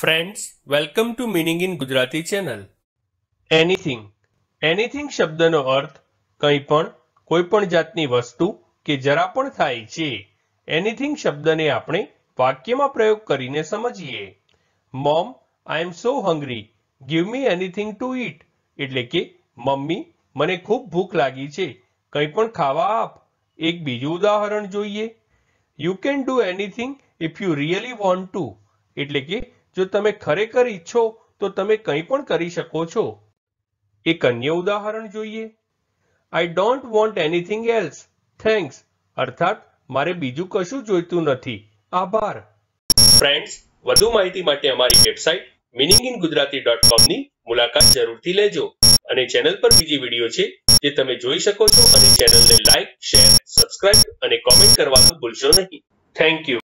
Friends welcome to meaning in Gujarati channel anything anything શબ્દનો અર્થ કંઈ પણ કોઈ પણ જાતની વસ્તુ કે જરા પણ થાય છે એનીથિંગ શબ્દને આપણે વાક્યમાં પ્રયોગ કરીને સમજીએ. Mom I am so hungry give me anything to eat એટલે કે, મમ્મી, મને ખૂબ ભૂખ લાગી છે. કંઈ પણ ખાવા આપ. એક બીજું ઉદાહરણ જોઈએ. You can do anything if you really want to એટલે કે જો તમે ખરેખર ઈચ્છો, તો તમે કંઈ પણ કરી શકો છો. એક અન્ય ઉદાહરણ જોઈએ. I don't want anything else thanks અર્થાત, મારે બીજું કશું જોઈતું નથી. આભાર. ફ્રેન્ડ્સ વધુ માહિતી માટે અમારી website meaning in Gujarati dot કોમની મુલાકાત જરૂરથી લેજો. અને ચેનલ પર બીજી વીડિયો છે, જે તમે જોઈ શકો છો. અને ચેનલને લાઈક શેર સબસ્ક્રાઇબ અને કોમેન્ટ કરવાનું ભૂલશો નહીં. Thank you